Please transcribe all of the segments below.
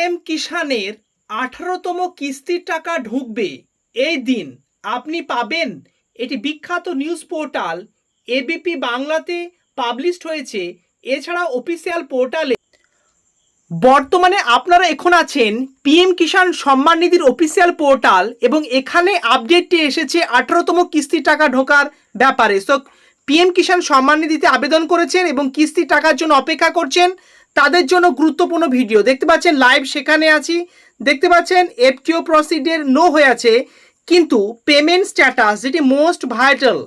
PM কিষানের আঠারোতম কিস্তির টাকা ঢুকবে। এই দিন আপনি পাবেন এটি বিখ্যাত নিউজ পোর্টাল এবিপি বাংলাতে পাবলিশড হয়েছে। এছাড়া অফিসিয়াল পোর্টালে বর্তমানে আপনারা এখন আছেন PM Kisan Samman নিধির official portal এবং এখানে আপডেটটি এসেছে আঠারোতম কিস্তির টাকা ঢোকার ব্যাপারে। সো পিএম কিষাণ সম্মান নিধিতে আবেদন করেছেন এবং কিস্তির টাকার জন্য অপেক্ষা করছেন। তাদের জন্য গুরুত্বপূর্ণ ভিডিও। দেখতে পাচ্ছেন লাইভ সেখানে আছি। দেখতে পাচ্ছেন এফটিও প্রসিডের নো হয়ে আছে। কিন্তু পেমেন্ট স্ট্যাটাস যেটি most vital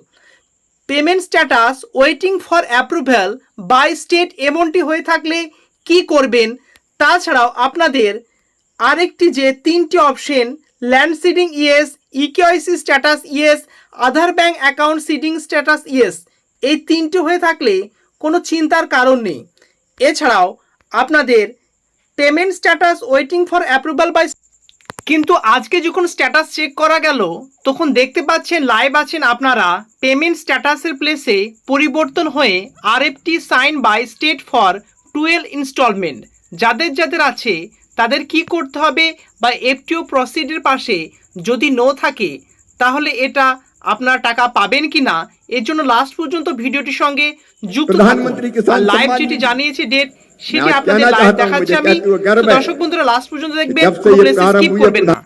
payment status waiting for approval by state এমনটি হয়ে থাকলে কি করবেন? তাছাড়াও আপনাদের আরেকটি যে তিনটি option land seeding yes eKYC status yes Aadhaar bank account seeding status yes এই তিনটি হয়ে থাকলে কোনো চিন্তার কারণ নেই। এছাড়াও আপনাদের payment status waiting for approval by কিন্তু আজকে যখন স্ট্যাটাস চেক করা গেল, তখন দেখতে পাচ্ছেন লাইভ আছেন আপনারা পেমেন্ট স্ট্যাটাসের প্লেসে পরিবর্তন হয়ে RFT sign by state for twelve installment যাদের যাদের আছে, তাদের কি করতে হবে? বা এফটিও প্রসিডের পাশে যদি নো থাকে, তাহলে এটা আপনার টাকা পাবেন কি না এর জন্য লাস্ট পর্যন্ত ভিডিওটির সঙ্গে যুক্ত প্রধানমন্ত্রী কিষাণ লাইভ সম্মান যেটি নিধি। জানিয়েছে ডেট সেটি मैं আপনাদের कहना লাইভ चाहता हूं, দেখাচ্ছি मुझे আমি कहते हुए गर्व তো है। দর্শক বন্ধুরা লাস্ট পর্যন্ত দেখবেন जब से পুরো ये প্লেসে प्रारंभ স্কিপ हुए করবেন না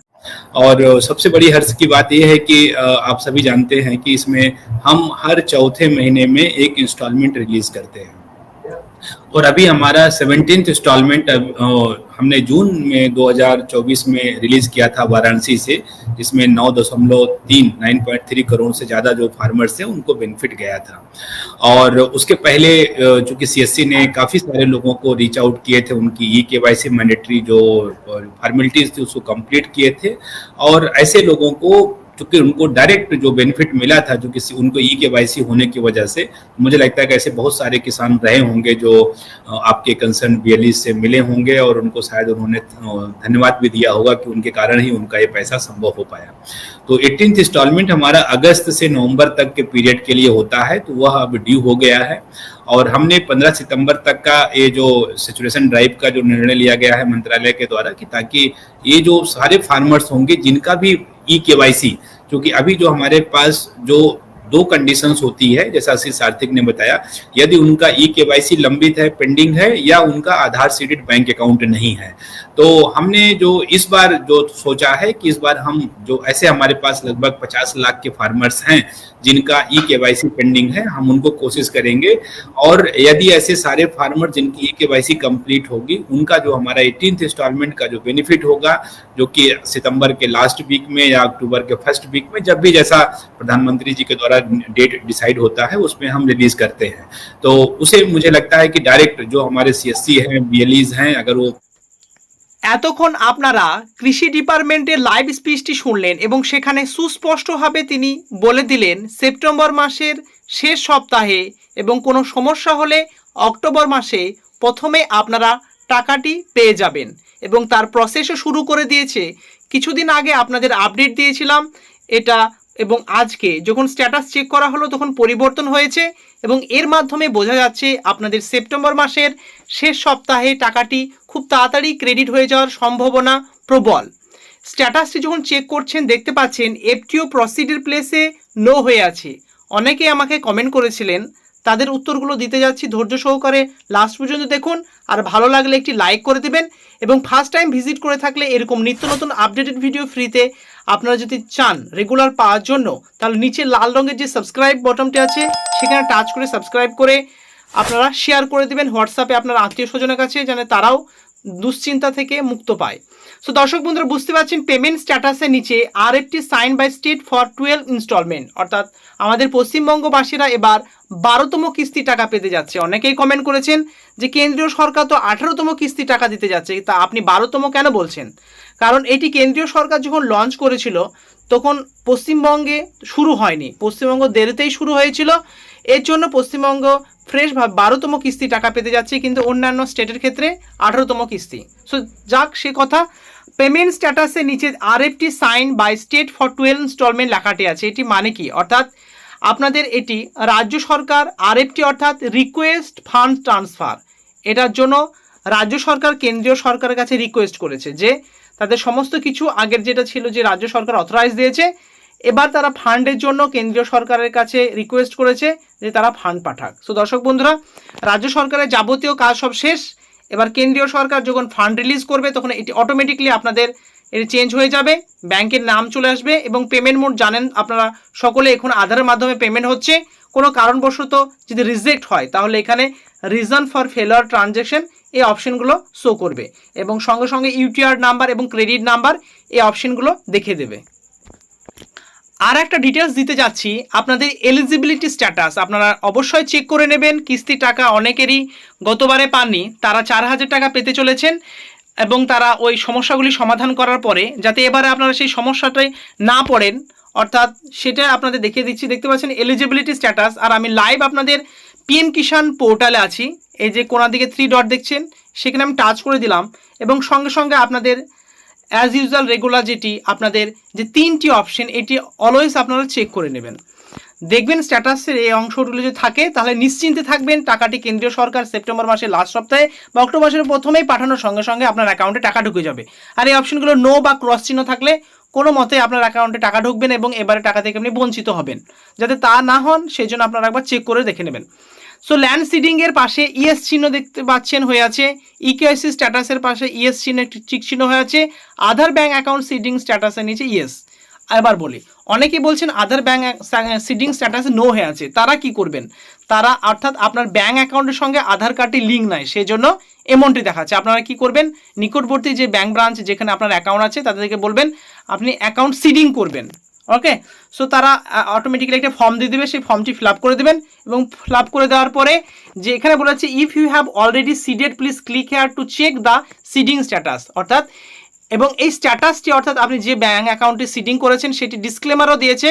और सबसे बड़ी हर्ष की बात यह है कि अ, आप सभी जानते हैं कि इसमें हम हर चौथे महीने में एक इंस्टॉलमेंट रिलीज करते हैं और अभी हमारा सेवनटीन इंस्टॉलमेंट हमने जून में 2024 में रिलीज़ किया था वाराणसी से, जिसमें नौ दशमलव तीन नाइन पॉइंट थ्री करोड़ से ज़्यादा जो फार्मर्स हैं उनको बेनिफिट गया था। और उसके पहले चूँकि सीएससी ने काफ़ी सारे लोगों को रीच आउट किए थे, उनकी E K Y C mandatory जो फॉर्मेलिटीज थी, उसको कंप्लीट किए थे। और ऐसे लोगों को चूँकि उनको डायरेक्ट जो बेनिफिट मिला था, जो किसी, उनको ई के वाई सी होने की वजह से, मुझे लगता है कि ऐसे बहुत सारे किसान रहे होंगे जो आपके कंसर्न बी से मिले होंगे और उनको शायद उन्होंने धन्यवाद भी दिया होगा कि उनके कारण ही उनका ये पैसा संभव हो पाया। तो एटीन इंस्टॉलमेंट हमारा अगस्त से नवंबर तक के पीरियड के लिए होता है तो वह अब ड्यू हो गया है। और हमने 15 सितंबर तक का ये जो सिचुएशन ड्राइव का जो निर्णय लिया गया है मंत्रालय के द्वारा कि ताकि ये जो सारे फार्मर्स होंगे, जिनका भी ई के वाई सी क्योंकि अभी जो हमारे पास जो दो कंडीशंस होती है, जैसा श्री सार्थिक ने बताया। यदि उनका ई के वाई सी लंबित है पेंडिंग है, या उनका आधार सीडेड बैंक अकाउंट नहीं है। तो हमने जो इस बार जो सोचा है कि इस बार हम जो ऐसे हमारे पास लगभग 50 लाख के फार्मर्स हैं, जिनका ई के पेंडिंग है, हम उनको कोशिश करेंगे। और यदि ऐसे सारे फार्मर जिनकी ई के कंप्लीट होगी, उनका जो हमारा एटीन इंस्टॉलमेंट का जो बेनिफिट होगा, जो कि सितंबर के लास्ट वीक में या अक्टूबर के फ़र्स्ट वीक में, जब भी जैसा प्रधानमंत्री जी के द्वारा डेट डिसाइड होता है उसमें हम रिलीज करते हैं तो उसे मुझे लगता है कि डायरेक्ट जो हमारे सी हैं बी हैं अगर वो এতক্ষণ আপনারা কৃষি ডিপার্টমেন্টের লাইভ স্পিচটি শুনলেন এবং সেখানে সুস্পষ্টভাবে তিনি বলে দিলেন সেপ্টেম্বর মাসের শেষ সপ্তাহে এবং কোনো সমস্যা হলে অক্টোবর মাসে প্রথমে আপনারা টাকাটি পেয়ে যাবেন এবং তার প্রসেসও শুরু করে দিয়েছে কিছুদিন আগে আপনাদের আপডেট দিয়েছিলাম এটা এবং আজকে যখন স্ট্যাটাস চেক করা হলো, তখন পরিবর্তন হয়েছে এবং এর মাধ্যমে বোঝা যাচ্ছে আপনাদের সেপ্টেম্বর মাসের শেষ সপ্তাহে টাকাটি খুব তাড়াতাড়ি ক্রেডিট হয়ে যাওয়ার সম্ভাবনা প্রবল। স্ট্যাটাসটি যখন চেক করছেন, দেখতে পাচ্ছেন এফটিও প্রসিডের প্লেসে নো হয়ে আছে। অনেকে আমাকে কমেন্ট করেছিলেন তাদের উত্তরগুলো দিতে যাচ্ছি ধৈর্য সহকারে। লাস্ট পর্যন্ত দেখুন, আর ভালো লাগলে একটি লাইক করে দেবেন এবং ফার্স্ট টাইম ভিজিট করে থাকলে এরকম নিত্য নতুন আপডেটেড ভিডিও ফ্রিতে আপনারা যদি চান রেগুলার পাওয়ার জন্য, তাহলে নিচে লাল রঙের যে সাবস্ক্রাইব বটনটি আছে, সেখানে টাচ করে সাবস্ক্রাইব করে আপনারা শেয়ার করে দেবেন। হোয়াটসঅ্যাপে আপনার আত্মীয় স্বজনের কাছে, যেন তারাও দুশ্চিন্তা থেকে মুক্ত পায়। সো দর্শক বন্ধুরা, বুঝতে পারছেন পেমেন্ট স্ট্যাটাসের নিচে আর একটি sign by state for twelve installment অর্থাৎ আমাদের পশ্চিমবঙ্গবাসীরা এবার বারোতম কিস্তি টাকা পেতে যাচ্ছে। অনেকেই কমেন্ট করেছেন যে কেন্দ্রীয় সরকার তো আঠারোতম কিস্তি টাকা দিতে যাচ্ছে। তা আপনি বারোতম কেন বলছেন? কারণ এটি কেন্দ্রীয় সরকার যখন লঞ্চ করেছিল, তখন পশ্চিমবঙ্গে শুরু হয়নি। পশ্চিমবঙ্গ দেরিতেই শুরু হয়েছিল। এর জন্য পশ্চিমবঙ্গ ফ্রেশ বারোতম কিস্তি টাকা পেতে যাচ্ছে কিন্তু অন্যান্য স্টেটের ক্ষেত্রে আঠারোতম কিস্তি। সো যাক, সে কথা। পেমেন্ট স্ট্যাটাসের নিচে RFT sign by state for twelve instalment লেখাটি আছে। এটি মানে কি? অর্থাৎ আপনাদের এটি রাজ্য সরকার আরএফটি অর্থাৎ রিকোয়েস্ট ফান্ড ট্রান্সফার এটার জন্য রাজ্য সরকার কেন্দ্রীয় সরকারের কাছে রিকোয়েস্ট করেছে যে তাদের সমস্ত কিছু আগের যেটা ছিল যে রাজ্য সরকার অথরাইজ দিয়েছে এবার তারা ফান্ডের জন্য কেন্দ্রীয় সরকারের কাছে রিকোয়েস্ট করেছে যে তারা ফান্ড পাঠাক। সো দর্শক বন্ধুরা, রাজ্য সরকারের যাবতীয় কাজ সব শেষ। এবার কেন্দ্রীয় সরকার যখন ফান্ড রিলিজ করবে, তখন এটি অটোমেটিকলি আপনাদের এটি চেঞ্জ হয়ে যাবে। ব্যাংকের নাম চলে আসবে এবং পেমেন্ট মোড জানেন আপনারা সকলে, এখন আধারের মাধ্যমে পেমেন্ট হচ্ছে। কোনো কারণবশত যদি রিজেক্ট হয়, তাহলে এখানে রিজন ফর ফেলার ট্রানজ্যাকশন এই অপশনগুলো শো করবে এবং সঙ্গে সঙ্গে ইউটিআর নাম্বার এবং ক্রেডিট নাম্বার এই অপশনগুলো দেখিয়ে দেবে। আর একটা ডিটেলস দিতে যাচ্ছি, আপনাদের এলিজিবিলিটি স্ট্যাটাস আপনারা অবশ্যই চেক করে নেবেন, কিস্তি টাকা অনেকেরই গতবারে পাননি, তারা চার হাজার টাকা পেতে চলেছেন এবং তারা ওই সমস্যাগুলি সমাধান করার পরে, যাতে এবারে আপনারা সেই সমস্যাটাই না পড়েন, অর্থাৎ সেটা আপনাদের দেখিয়ে দিচ্ছি। দেখতে পাচ্ছেন এলিজিবিলিটি স্ট্যাটাস আর আমি লাইভ আপনাদের পিএম কিষাণ পোর্টালে আছি। এই যে কোনার দিকে থ্রি ডট দেখছেন, সেখানে আমি টাচ করে দিলাম এবং সঙ্গে সঙ্গে আপনাদের অ্যাজ ইউজুয়াল রেগুলার যেটি, আপনাদের যে তিনটি অপশন এটি অলওয়েজ আপনারা চেক করে নেবেন। দেখবেন স্ট্যাটাসের এই অংশগুলো যদি থাকে, তাহলে নিশ্চিন্তে থাকবেন, টাকাটি কেন্দ্রীয় সরকার সেপ্টেম্বর মাসের লাস্ট সপ্তাহে বা অক্টোবর মাসের প্রথমেই পাঠানোর সঙ্গে সঙ্গে আপনার অ্যাকাউন্টে টাকা ঢুকে যাবে। আর এই অপশনগুলো নো বা ক্রস চিহ্ন থাকলে কোনো মতে আপনার অ্যাকাউন্টে টাকা ঢুকবেন এবং এবারে টাকা থেকে আপনি বঞ্চিত হবেন। যাতে তা না হন সেই জন্য আপনারা একবার চেক করে দেখে নেবেন। সো ল্যান্ড সিডিং এর পাশে ইএস চিহ্ন দেখতে পাচ্ছেন হয়ে আছে। ইকেআইসি স্ট্যাটাসের পাশে ইএস চিহ্ন একটি চিক চিহ্ন হয়ে আছে। আধার ব্যাংক অ্যাকাউন্ট সিডিং স্ট্যাটাসের নিচে ইএস এবার বলি, অনেকেই বলছেন আধার ব্যাংক সিডিং স্ট্যাটাসে নো হয়ে আছে। তারা কি করবেন? তারা অর্থাৎ আপনার ব্যাংক অ্যাকাউন্টের সঙ্গে আধার কার্ডটি লিঙ্ক নাই সেই জন্য এমনটি দেখাচ্ছে। আপনারা কি করবেন? নিকটবর্তী যে ব্যাংক ব্রাঞ্চ যেখানে আপনার অ্যাকাউন্ট আছে, তাদেরকে বলবেন, আপনি অ্যাকাউন্ট সিডিং করবেন। ওকে সো তারা অটোমেটিক্যালি একটা ফর্ম দিয়ে দেবে, সেই ফর্মটি ফিল করে দেবেন এবং ফিল করে দেওয়ার পরে যে এখানে বলা হচ্ছে if you have already seeded please click here to check the seeding status অর্থাৎ, এবং এই স্ট্যাটাসটি অর্থাৎ আপনি যে ব্যাঙ্ক অ্যাকাউন্টে সিডিং করেছেন, সেটি ডিসক্লেমারও দিয়েছে।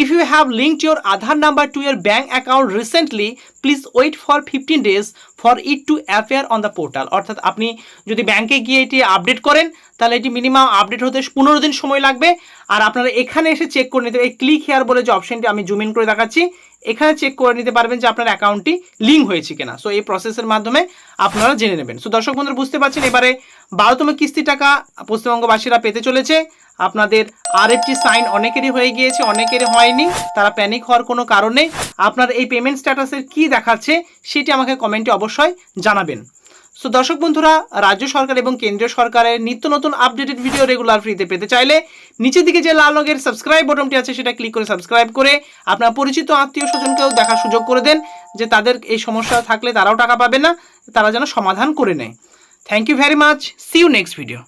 If you have linked your Aadhaar number to your bank account recently please wait for fifteen days for it to appear on the portal অর্থাৎ আপনি যদি ব্যাংকে গিয়ে এটি আপডেট করেন, তাহলে এটি মিনিমাম আপডেট হতে পনেরো দিন সময় লাগবে। আর আপনারা এখানে এসে চেক করে নিতে এই ক্লিক হেয়ার বলে যে অপশনটি আমি জুম ইন করে দেখাচ্ছি, এখানে চেক করে নিতে পারবেন যে আপনার অ্যাকাউন্টটি লিঙ্ক হয়েছে কিনা। সো এই প্রসেসের মাধ্যমে আপনারা জেনে নেবেন। সো দর্শক বন্ধুরা, বুঝতে পারছেন, এবারে বারোতম কিস্তি টাকা পশ্চিমবঙ্গবাসীরা পেতে চলেছে। আপনাদের আর একটি সাইন অনেকেরই হয়ে গিয়েছে, অনেকেরই হয়নি, তারা প্যানিক হওয়ার কোনো কারণ। আপনার এই পেমেন্ট স্ট্যাটাসের কি দেখাচ্ছে সেটি আমাকে কমেন্টে অবশ্যই জানাবেন। সো দর্শক বন্ধুরা, রাজ্য সরকার এবং কেন্দ্রীয় সরকারের নিত্য নতুন আপডেটেড ভিডিও রেগুলার ফ্রিতে পেতে চাইলে নিচের দিকে যে লাল রঙের সাবস্ক্রাইব বটনটি আছে সেটা ক্লিক করে সাবস্ক্রাইব করে আপনার পরিচিত আত্মীয় স্বজনকেও দেখার সুযোগ করে দেন যে তাদের এই সমস্যা থাকলে তারাও টাকা পাবে না, তারা যেন সমাধান করে নেয়। Thank you very much see you next video